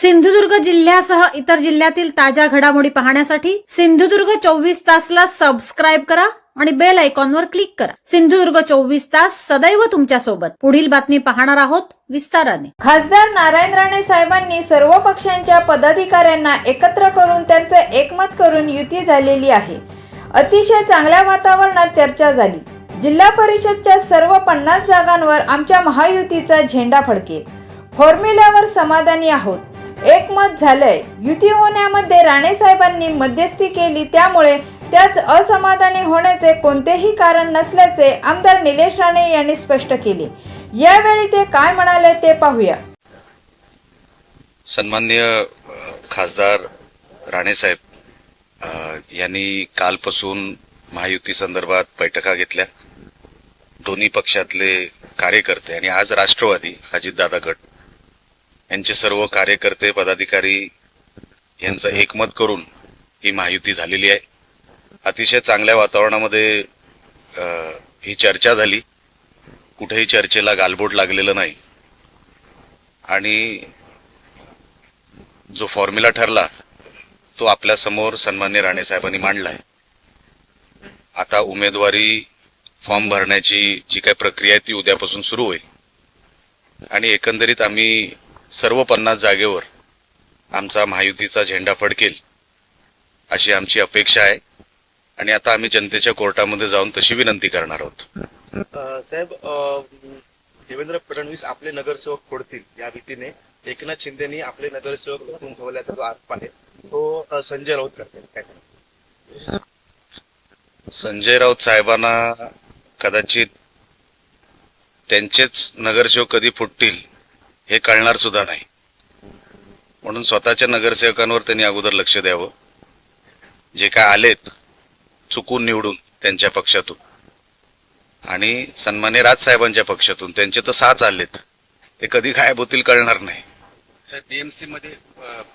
सिंधुदुर्ग जिल्ह्यासह इतर जिल्ह्यातील ताज्या घडामोडी पाहण्यासाठी सिंधुदुर्ग चोवीस तासला सबस्क्राईब करा आणि बेल आयकॉनवर क्लिक करा. सिंधुदुर्ग चोवीस तास सदैव तुमच्यासोबत पुढील बातमी पाहणार आहोत विस्ताराने. खासदार नारायण राणे साहेबांनी सर्व पक्षांच्या पदाधिकाऱ्यांना एकत्र करून त्यांचे एकमत करून युती झालेली आहे. अतिशय चांगल्या वातावरणात चर्चा झाली. जिल्हा परिषदच्या सर्व पन्नास जागांवर आमच्या महायुतीचा झेंडा फडकेल. फॉर्म्युल्यावर समाधानी आहोत. एकमत झालंय. युती होण्यामध्ये राणे साहेबांनी मध्यस्थी केली त्यामुळे त्याच असमाधानी होण्याचे कोणतेही कारण नसल्याचे आमदार निलेश राणे यांनी स्पष्ट केले. यावेळी ते काय म्हणाले ते पाहूया. सन्मान्य खासदार राणेसाहेब साहेब यांनी कालपासून महायुती संदर्भात बैठका घेतल्या. दोन्ही पक्षातले कार्यकर्ते आणि आज राष्ट्रवादी अजितदादा गट यांचे सर्व कार्यकर्ते पदाधिकारी यांचं एकमत करून ही महायुती झालेली आहे. अतिशय चांगल्या वातावरणामध्ये ही चर्चा झाली. कुठेही चर्चेला गालबोट लागलेलं नाही. आणि जो फॉर्म्युला ठरला तो आपल्यासमोर सन्मान्य राणे साहेबांनी आहे आता उमेदवारी फॉर्म भरण्याची जी काही प्रक्रिया आहे ती उद्यापासून सुरू होईल. आणि एकंदरीत आम्ही सर्व पन्नास जागेवर आमचा महायुतीचा झेंडा फडकेल अशी आमची अपेक्षा आहे. आणि आता आम्ही जनतेच्या कोर्टामध्ये जाऊन तशी विनंती करणार आहोत. साहेब देवेंद्र फडणवीस आपले नगरसेवक फोडतील या भीतीने. एकनाथ शिंदेनी आपले नगरसेवक गुंतवल्याचा जो आरोप आहे तो संजय राऊत करतील. काय? संजय राऊत साहेबांना कदाचित त्यांचेच नगरसेवक कधी फुटतील हे कळणार सुद्धा नाही. म्हणून स्वतःच्या नगरसेवकांवर त्यांनी अगोदर लक्ष द्यावं. जे काय आलेत चुकून निवडून त्यांच्या पक्षातून. आणि सन्मान्य राजसाहेबांच्या पक्षातून. त्यांचे तर सहा चाललेत. ते कधी गायब होतील कळणार नाही. डीएमसी मध्ये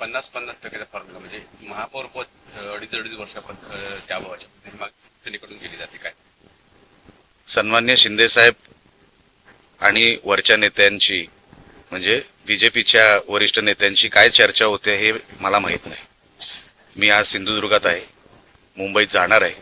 पन्नास पन्नास टक्क्याचा फरक म्हणजे महापौर पद अडीच अडीच वर्षापद अ, त्या भावाच्या गेली जाते. काय? सन्मान्य शिंदेसाहेब आणि वरच्या नेत्यांची म्हणजे बीजेपीच्या वरिष्ठ नेत्यांची काय चर्चा होते हे मला माहीत नाही. मी आज सिंधुदुर्गात आहे मुंबईत जाणार आहे.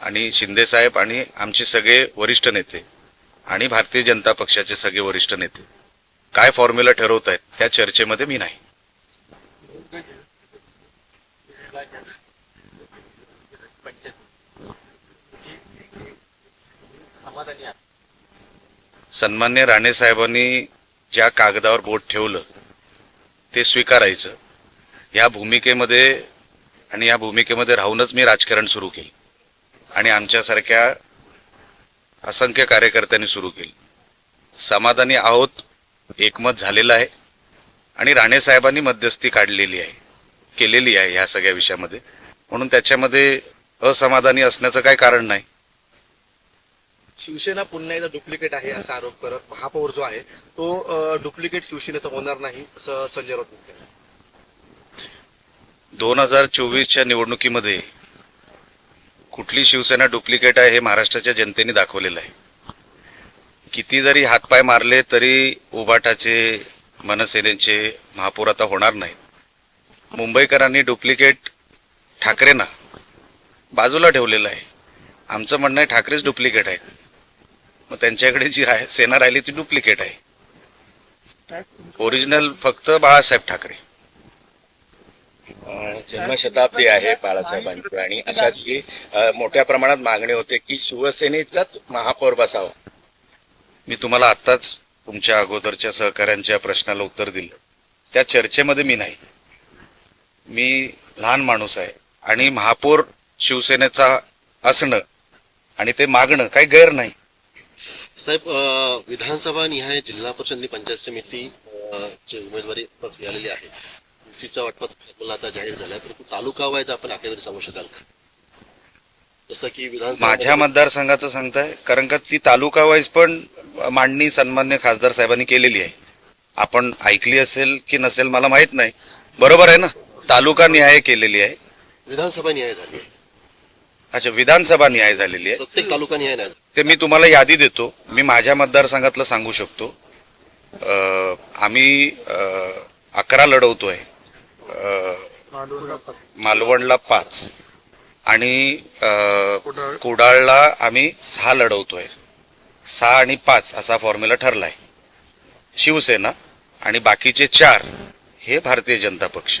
आणि शिंदेसाहेब आणि आमचे सगळे वरिष्ठ नेते आणि भारतीय जनता पक्षाचे सगळे वरिष्ठ नेते काय फॉर्म्युला ठरवत आहेत त्या चर्चेमध्ये मी नाही. सन्मान्य राणे साहेबांनी ज्या कागदावर बोट ठेवलं ते स्वीकारायचं. या भूमिकेमध्ये आणि या भूमिकेमध्ये राहूनच मी राजकारण सुरू केलं. आणि आमच्यासारख्या असंख्य कार्यकर्त्यांनी सुरू केलं. समाधानी आहोत एकमत झालेलं आहे. आणि राणे साहेबांनी मध्यस्थी काढलेली आहे केलेली आहे ह्या सगळ्या विषयामध्ये. म्हणून त्याच्यामध्ये असमाधानी असण्याचं काही कारण नाही. शिवसेना पुन्हा एकदा डुप्लिकेट आहे असा आरोप करत महापौर जो आहे तो डुप्लिकेट शिवसेनेचा होणार नाही असं संजय राऊत म्हणते दोन हजार चोवीसच्या निवडणुकीमध्ये कुठली शिवसेना डुप्लिकेट आहे हे महाराष्ट्राच्या जनतेने दाखवलेलं आहे. किती जरी हातपाय मारले तरी उबाटाचे मनसेनेचे महापौर आता होणार नाहीत. मुंबईकरांनी डुप्लिकेट ठाकरेंना बाजूला ठेवलेलं आहे. आमचं म्हणणं आहे ठाकरेच डुप्लिकेट आहेत. मग त्यांच्याकडे जी राह सेना राहिली ती डुप्लिकेट आहे. ओरिजिनल फक्त बाळासाहेब ठाकरे. जन्मशताब्दी आहे बाळासाहेबांची आणि अशातली अ, मोठ्या प्रमाणात मागणी होते की शिवसेनेचाच महापौर बसावा. मी तुम्हाला आत्ताच तुमच्या अगोदरच्या सहकाऱ्यांच्या प्रश्नाला उत्तर दिलं. त्या चर्चेमध्ये मी नाही. मी लहान माणूस आहे आणि महापौर शिवसेनेचा असणं आणि ते मागणं काही गैर नाही. साहेब विधानसभा निहाय जिल्हा परिषद आणि पंचायत समिती ची उमेदवारी मिळालेली आहे. युतीचा वाटपाचा फॉर्म्युला आता जाहीर झालाय परंतु तालुका वाईज आपण आकडेवारी सांगू शकाल का जसं की विधानसभा माझ्या मतदारसंघाचं सांगताय कारण का ती तालुका वाईज पण मांडणी सन्मान्य खासदार साहेबांनी केलेली आहे. आपण ऐकली असेल की नसेल मला माहीत नाही. बरोबर आहे ना? तालुका निहाय केलेली आहे. विधानसभा निहाय झाली आहे. अच्छा विधानसभा निहाय झालेली आहे. प्रत्येक तालुका नाही ते मी तुम्हाला यादी देतो. मी माझ्या मतदारसंघातलं सांगू शकतो. अं, आम्ही अं, अकरा लढवतोय. अ, मालवणला पाच. आणि अ, कुडाळला आम्ही सहा लढवतोय. सहा आणि पाच असा फॉर्म्युला ठरलाय. शिवसेना आणि बाकीचे चार हे भारतीय जनता पक्ष.